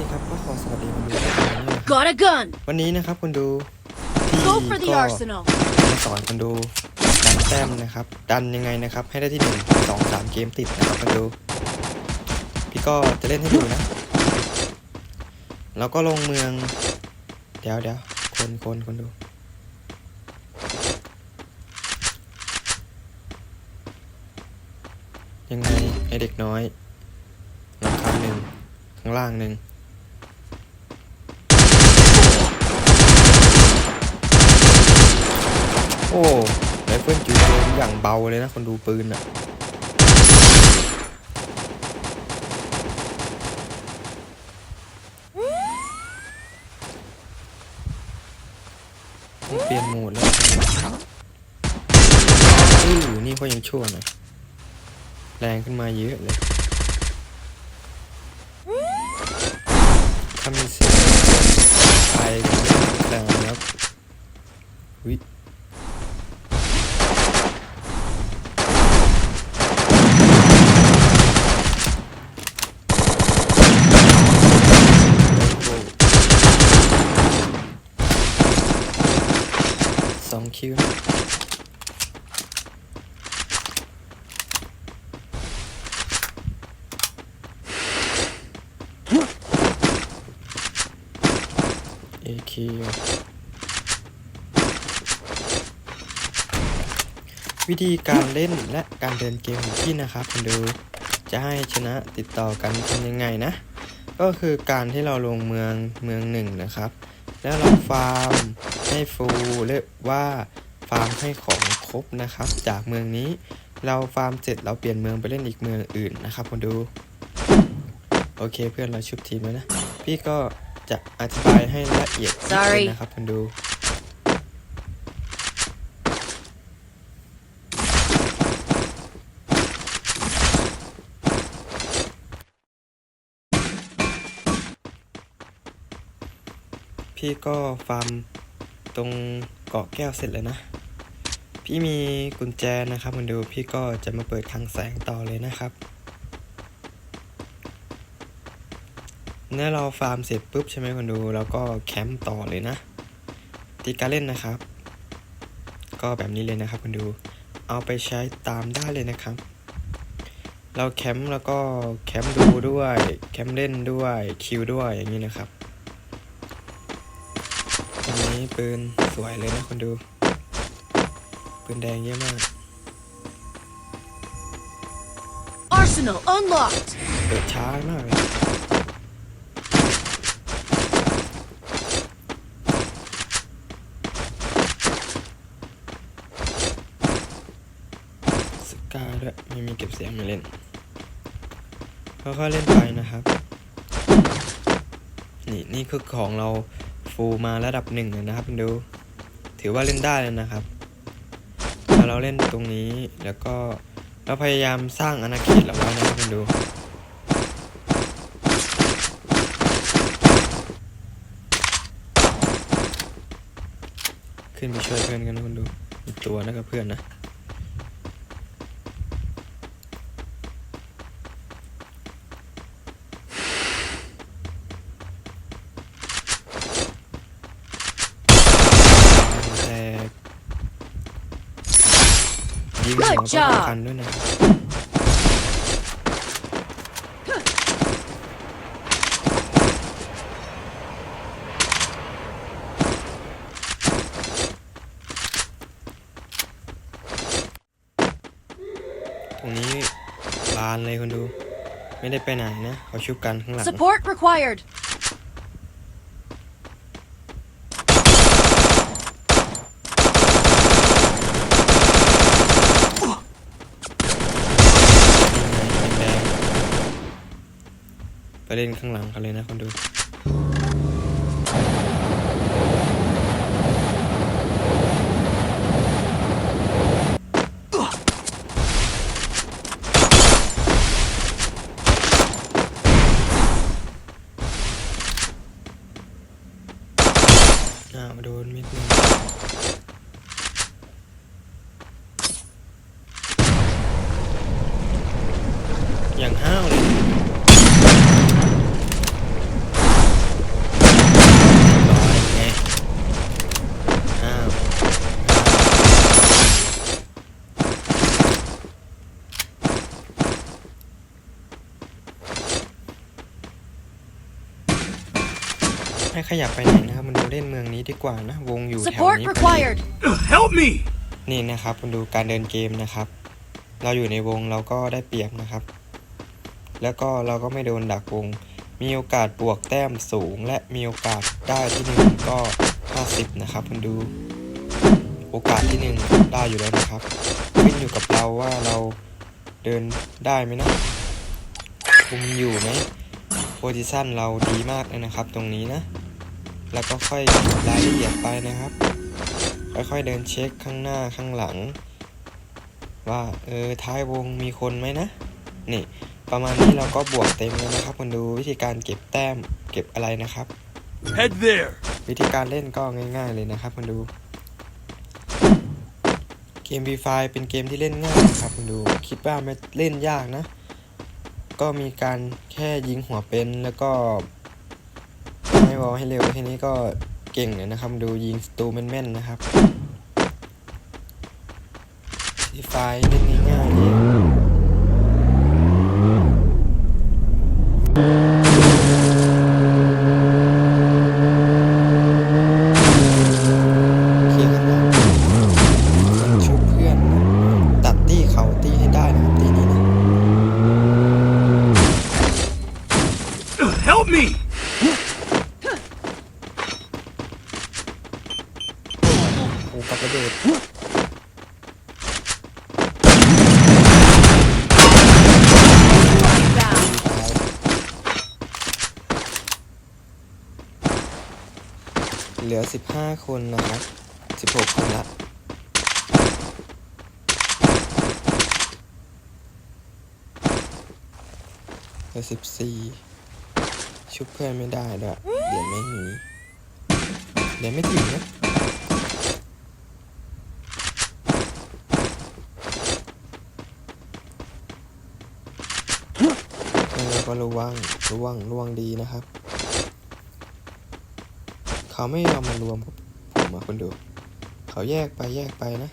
เคครับก็ขอสวัสดีคุณดูทุกคนด้วยนะครับ Got a gun! วันนี้นะครับคุณดูพี่ Go for the ก็ arsenal! มาสอนคุณดูดันแต้มนะครับ ดันยังไงนะครับ ให้ได้ที่หนึ่งสองสามเกมติดนะครับคุณดูพี่ก็จะเล่นให้ดูนะ แล้วก็ลงเมือง เดี๋ยวเดี๋ยวคนคนคนดูยังไงไอเด็กน้อยหลังคาหนึ่งข้างล่างหนึ่ง โอ้ไรเฟิลจู่โจมอย่างเบาเลยนะคนดูปืนอะต้องเปลี่ยนโหมดแล้วอือนี่ก็ยังชั่วหน่อยแรงขึ้นมาเยอะเลยถ้ามีเสียงไปแรงแล้ววิ สองคิวเอคิววิธีการเล่นและการเดินเกมของพี่นะครับคุณดูจะให้ชนะติดต่อกันทำยังไงนะ ก็คือการที่เราลงเมืองเมืองหนึ่งนะครับ แล้วเราฟาร์มให้ฟูลหรือว่าฟาร์มให้ของครบนะครับ จากเมืองนี้เราฟาร์มเสร็จเราเปลี่ยนเมืองไปเล่นอีกเมืองอื่นนะครับคนดูโอเคเพื่อนเราชุบทีมแล้วนะ พี่ก็จะอธิบายให้ละเอียดนิดนึงนะครับคนดู พี่ก็ฟาร์มตรงเกาะแก้วเสร็จแล้วนะ พี่มีกุญแจนะครับมันดูพี่ก็จะมาเปิดทางแสงต่อเลยนะครับเมื่อเราฟาร์มเสร็จปุ๊บใช่ไหมคนดูเราก็แคมป์ต่อเลยนะตีการเล่นนะครับ ก็แบบนี้เลยนะครับคนดู เอาไปใช้ตามได้เลยนะครับ เราแคมป์แล้วก็แคมป์ดูด้วย แคมป์เล่นด้วยคิวด้วยอย่างนี้นะครับ นนี้ปืนสวยเลยนะคนดู ปืนแดงเยอะมาก Arsenal unlocked! เปิดช้ามากเลยสกาด้วยไม่มีเก็บเสียงมาเล่นค่อยๆเล่นไปนะครับ นี่นี่คือของเรา ฟูมาระดับหนึ่งเลยนะครับดูถือว่าเล่นได้แล้วนะครับพอเราเล่นตรงนี้แล้วก็เราพยายามสร้างอาณาเขตเราไว้นะครับดูขึ้นไปช่วยเพื่อนกันนะคุณดูตัวนะกับเพื่อนนะ แตก ยิงหัว Good ก็ job สำคัญด้วยนะตรงนี้บานเลยคนดู ไม่ได้ไปไหนนะเขาชุบกันข้างหลัง Support required! แดงๆไป เล่นข้างหลังกันเลยนะคนดูอ้าโดนมิดหนึงอย่างห้าวเลย ให้ ขยับไปไหนนะครับมันดูเล่นเมืองนี้ดีกว่านะ วงอยู่แถว Support นี้พอดี required. Help me! นี่นะครับมันดูการเดินเกมนะครับ เราอยู่ในวงเราก็ได้เปรียบนะครับ แล้วก็เราก็ไม่โดนดักวง มีโอกาสบวกแต้มสูง และมีโอกาสได้ที่หนึ่งก็ 50 นะครับมันดูโอกาสที่หนึ่งได้อยู่แล้วนะครับขึ้นอยู่กับเราว่าเราเดินได้ไหมนะคุมอยู่ไหมโพซิชันเราดีมากเลยนะครับตรงนี้นะ แล้วก็ค่อยรายละเอียดไปนะครับค่อยๆเดินเช็คข้างหน้าข้างหลัง ว่าเออท้ายวงมีคนไหมนะ นี่ ประมาณนี้เราก็บวกเต็มแล้วนะครับคุณดูวิธีการเก็บแต้มเก็บอะไรนะครับ Head there! วิธีการเล่นก็ง่าย ๆเลยนะครับคุณดู เกม b ีไฟเป็นเกมที่เล่นง่ายนะครับคุณดูคิดว่าไม่เล่นยากนะ ก็มีการแค่ยิงหัวเป็นแล้วก็ บอลให้เร็วแค่นี้ก็เก่งเลยนะครับ ดูยิงสตูแม่นๆนะครับดีไฟเล่นง่ายๆ คนนะครับ16คนละเหลือ14ชุบเพื่อนไม่ได้ด้วยเดี๋ยวไม่มีเดี๋ยวไม่ถึงนะก็ระวังระวังระวังดีนะครับ เขาไม่ยอมมารวมกับ ผมมาคนดู เขาแยกไปแยกไปนะ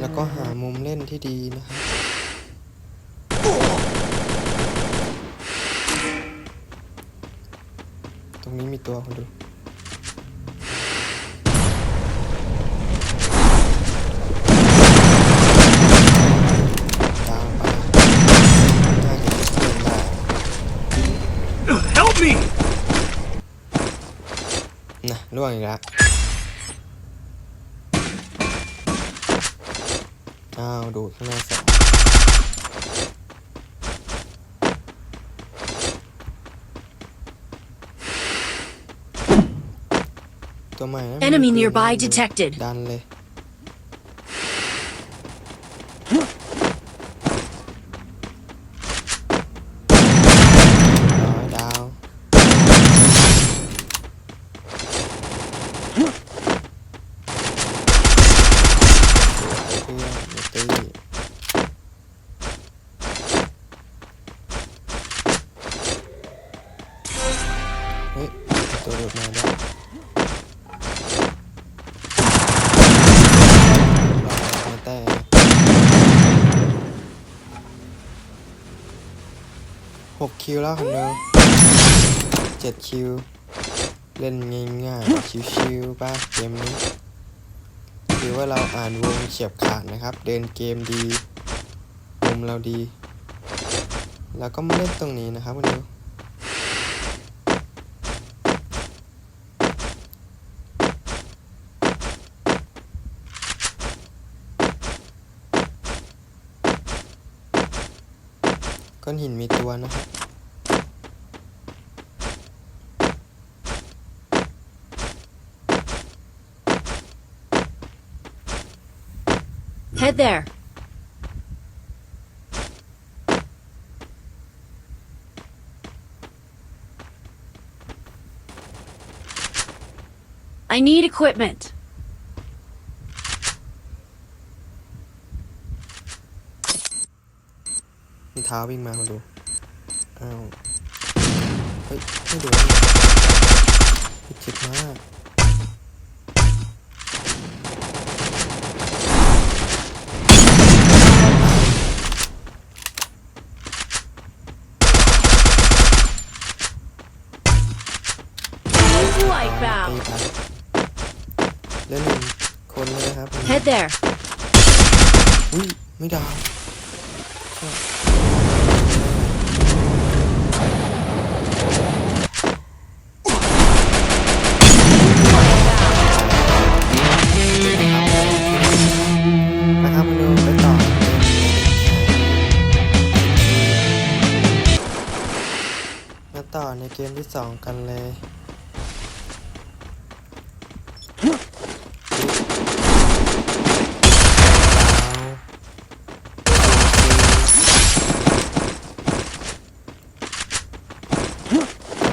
แล้วก็หามุมเล่นที่ดีนะครับตรงนี้มีตัวคนดู ตามไปน่าจะเป็นเพื่อนได้ Help me! นะ ล่วงอีกแล้วอ้าวดูดข้างหน้าสองตัวใหม่นะ Enemy มีปืน nearby นะ detected. ดันเลย คิวแล้วคนเดียวเจ็ดคิว เล่นง่ายๆชิวๆป่ะเกมนี้ถือว่าเราอ่านวงเฉียบขาดนะครับ เดินเกมดีมุมเราดีแล้วก็มาเล่นตรงนี้นะครับคุณดูก้อนหินมีตัวนะครับ Head there. I need equipment. มีเท้าวิ่งมาคุณดูอ้าวเฮ้ยไม่โดนเลยเจ็บมาก อุ้ยไม่ดาวนะครับมาดูไปต่อมาต่อในเกมที่สองกันเลย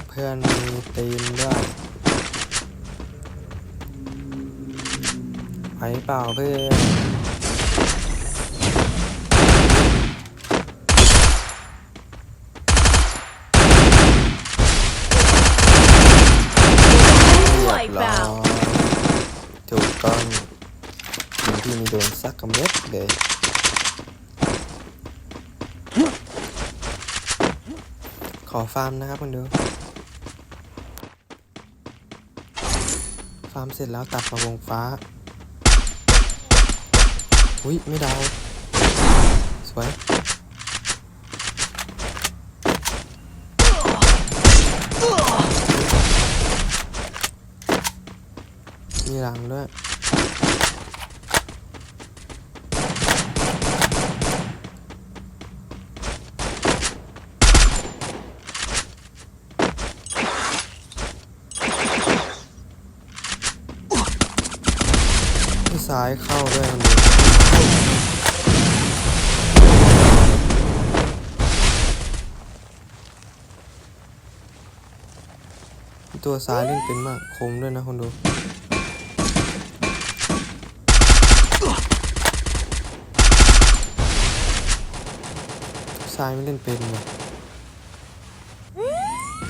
เพื่อนมีตีนด้วยไหว เปล่าเพื่อนร้อยถูกต้องทีมที่มีโดนสักกระเม็ดเลยขอฟาร์มนะครับคุณดูฟาร์มเสร็จแล้วตัดมาวงฟ้า อุ้ยไม่ดาว สวย มีหลังด้วย ซ้ายเข้าด้วยมันดูตัวซ้ายเล่นเป็นมากคมด้วยนะคนดูซ้ายไม่เล่นเป็นว่ะ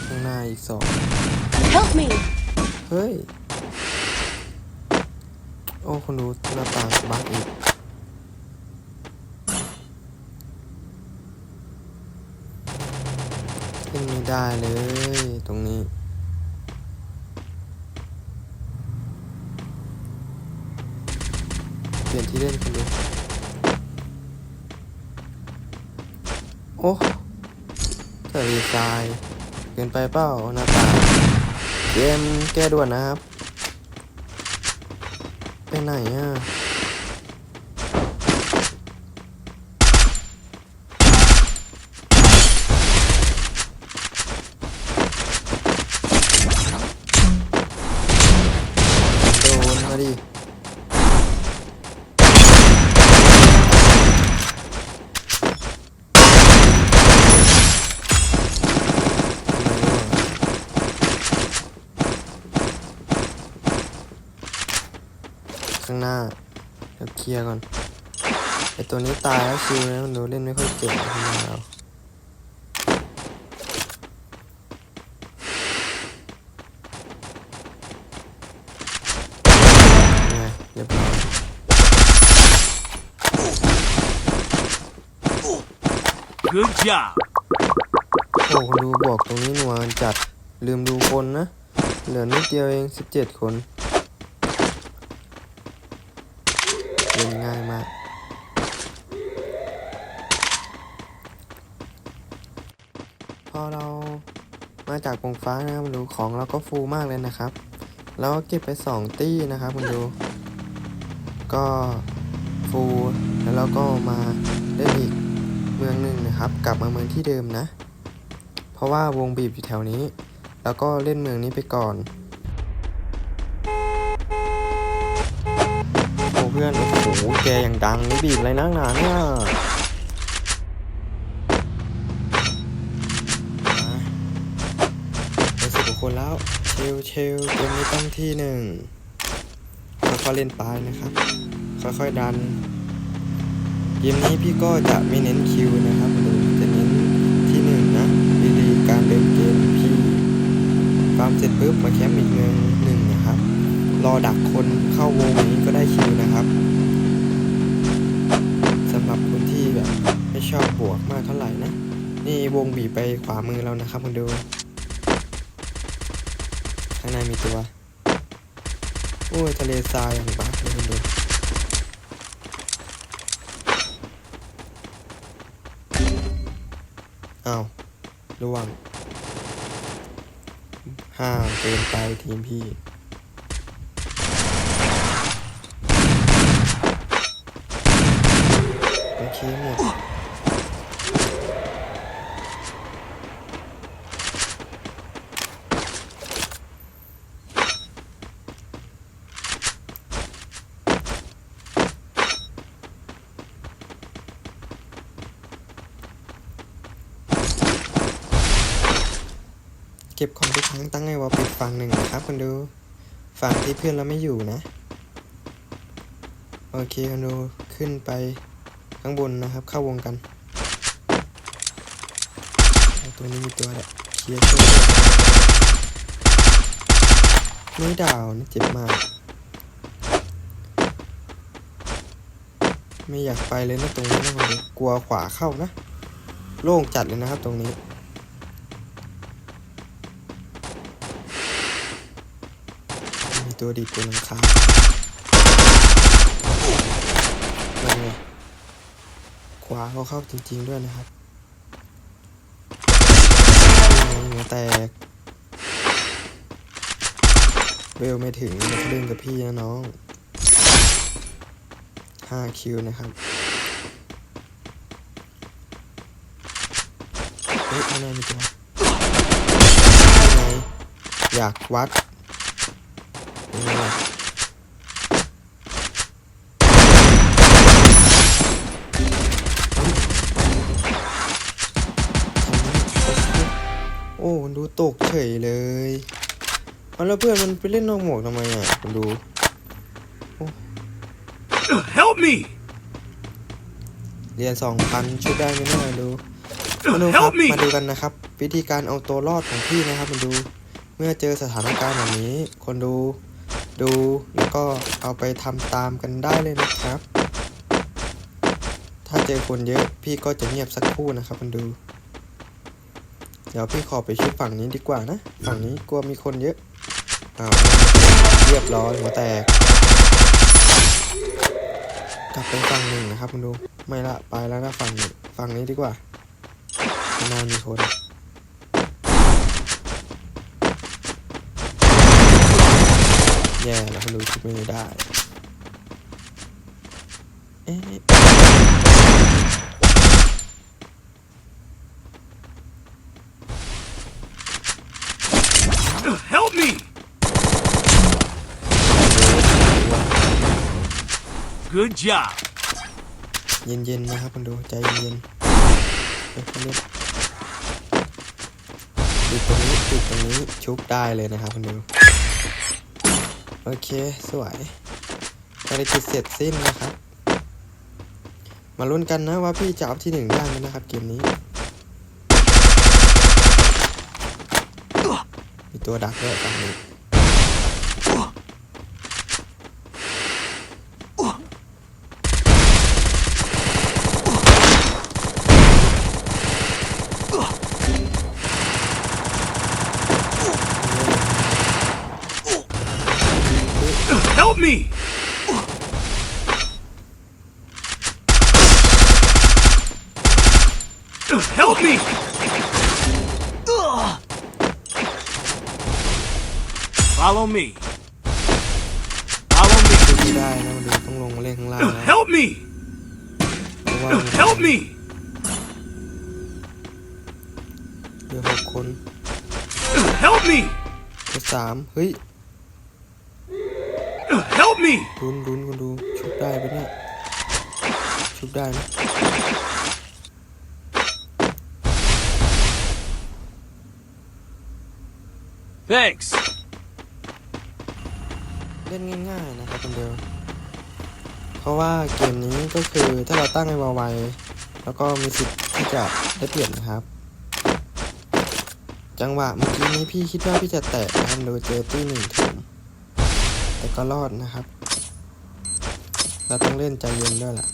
ข้างหน้าอีกสอง Help me! เฮ้ย โอ้ คนดูหน้าตางบักอีก ขึ้นไม่ได้เลยตรงนี้ เปลี่ยนที่เล่นคนดู โอ้ทะเลทรายเกินไปเปล่าหน้าตาเกมแก้ด่วนนะครับ ไหนอะ โดนมาดิ ข้างหน้า เดี๋ยวเคลียร์ก่อน ไอตัวนี้ตายแล้วชิวนะมันดูเล่นไม่ค่อยเก่งข้างหน้าเราไงเรียบร้อย Good job. โอ้คนดูบอกตรงนี้หนัวจัดลืมดูคนนะ เหลือนิดเดียวเอง 17 คนเล่นง่ายมาก พอเรามา จากวงฟ้านะครับดูของเราก็ฟูมากเลยนะครับ แล้วก็เก็บไป 2 ตี้นะครับคุณดู ก็ฟูแล้วเราก็มาเล่นอีกเมืองหนึ่งนะครับ กลับมาเมืองที่เดิมนะ เพราะว่าวงบีบอยู่แถวนี้ แล้วก็เล่นเมืองนี้ไปก่อนโอ้เพื่อนโอ้โหแกอย่างดังนี่บีบอะไรนักหนาเนี่ยมาไปสิบกว่า คนแล้วเชลเชลเกมนี้ต้องที่หนึ่งค่อยๆเล่นไปนะครับ ค่อยๆดัน เกมนี้พี่ก็จะไม่เน้นคิวนะครับหรือจะเน้นที่หนึ่งนะดีๆการเดินเกมพี่ฟาร์มเสร็จปุ๊บมาแคมป์อีกเมืองหนึ่งนะครับ รอดักคนเข้าวงนี้ก็ได้คิวนะครับสำหรับคนที่แบบไม่ชอบบวกมากเท่าไหร่นะ นี่วงบีไปขวามือแล้วนะครับคุณดู มีตัว โอ้ยทะเลทรายอย่างบ้าเลยคุดูอ้าวระวังห้างเกินไปทีมพี่ ก็บของทุกครั้งตั้งไงวอลปิดฝั่งหนึ่งนะครับคนดู ฝั่งที่เพื่อนเราไม่อยู่นะ โอเคคนดูขึ้นไปข้างบนนะครับ เข้าวงกัน ตัวนี้มีตัวแหละเคลียร์ช่วยด้วยไม่ดาวนะเจ็บมาก ไม่อยากไปเลยนะตรงนี้นะคนดูกลัวขวาเข้านะ โล่งจัดเลยนะครับตรงนี้ มี ตัวดีตัวหลังคานั่นไงขวาเขาเข้าจริง ๆ ด้วยนะครับนี่ไงหัวแตก เวลไม่ถึงมาเล่นกับพี่นะน้อง 5 คิวนะครับเฮ้ยข้างในมีตัวข้างในอยากวัด โอ้มันดูตกเฉยเลยเอาแล้วเพื่อนมันไปเล่นนอกหมวกทำไมอะคุณดู Help me! เรียนสองพันชุดได้ไหมเน่าดูมาดูครับ Help me! มาดูกันนะครับ วิธีการเอาตัวรอดของพี่นะครับมาดู เมื่อเจอสถานการณ์แบบนี้ คนดู ดูแล้วก็เอาไปทำตามกันได้เลยนะครับ ถ้าเจอคนเยอะพี่ก็จะเงียบสักครู่นะครับคนดู เดี๋ยวพี่ขอไปชุดฝั่งนี้ดีกว่านะ ฝั่งนี้กลัวมีคนเยอะอ้าวเรียบร้อยหัวแตก กลับไปฝั่งหนึ่งนะครับคุณดู ไม่ละไปแล้วนะฝั่งฝั่งนี้ดีกว่าข้าน้ามีคน แย่แล้วคุณดูคิดไม่ได้ เอ๊ะ Help me! Good job. เย็นๆนะครับคุณดูใจเย็นๆเดี๋ยวเขาเล่นติดตรงนี้ติดตรงนี้ชุบได้เลยนะครับคุณดู โอเค สวยภารกิจเสร็จสิ้นนะครับ มาลุ้นกันนะว่าพี่จะเอาที่หนึ่งได้ไหมนะครับเกมนี้ มีตัวดักด้วยฝั่งนี้ me! Help me! Follow me. Follow ชุบ me. ไม่ได้นะมันดูต้องลงมาเล่นข้างล่างนะ Help me! เพราะว่ามัน Help me! เหลือหกคน Help me! เหลือสามเฮ้ย Help me! ลุ้นลุ้นคนดูชุบได้ปะเนี่ยชุบได้นะ Thanks. เล่นง่ายๆนะครับคนเดียว เพราะว่าเกมนี้ก็คือถ้าเราตั้งให้ไวๆแล้วก็มีสิทธิ์ที่จะได้เปลี่ยนนะครับ จังหวะเมื่อกี้นี้พี่คิดว่าพี่จะแตะนะครับโดยเจอตี้หนึ่งถุงแต่ก็รอดนะครับ เราต้องเล่นใจเย็นด้วยแหละ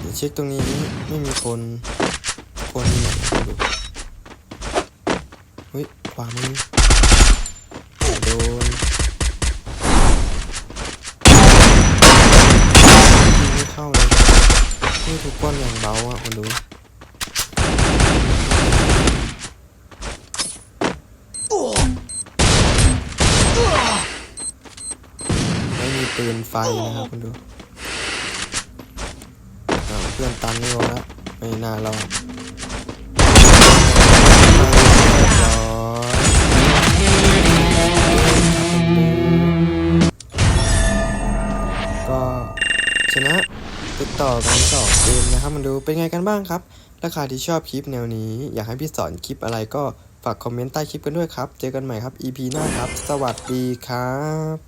เดี๋ยวเช็คตรงนี้ไม่มีคนคนไหนนะครับดู เฮ้ยขวามือโดนไม่เข้าเลยนี่ทุกก้อนอย่างเบาอะคนดูไม่มีปืนไฟนะครับคุณดูเพื่อนตันนี่วะแล้วไม่น่ารอด ต่อกันสองเกมนะครับมันดูเป็นไงกันบ้างครับถ้าใครที่ชอบคลิปแนวนี้ อยากให้พี่สอนคลิปอะไรก็ฝากคอมเมนต์ใต้คลิปกันด้วยครับ เจอกันใหม่ครับ EP หน้าครับ สวัสดีครับ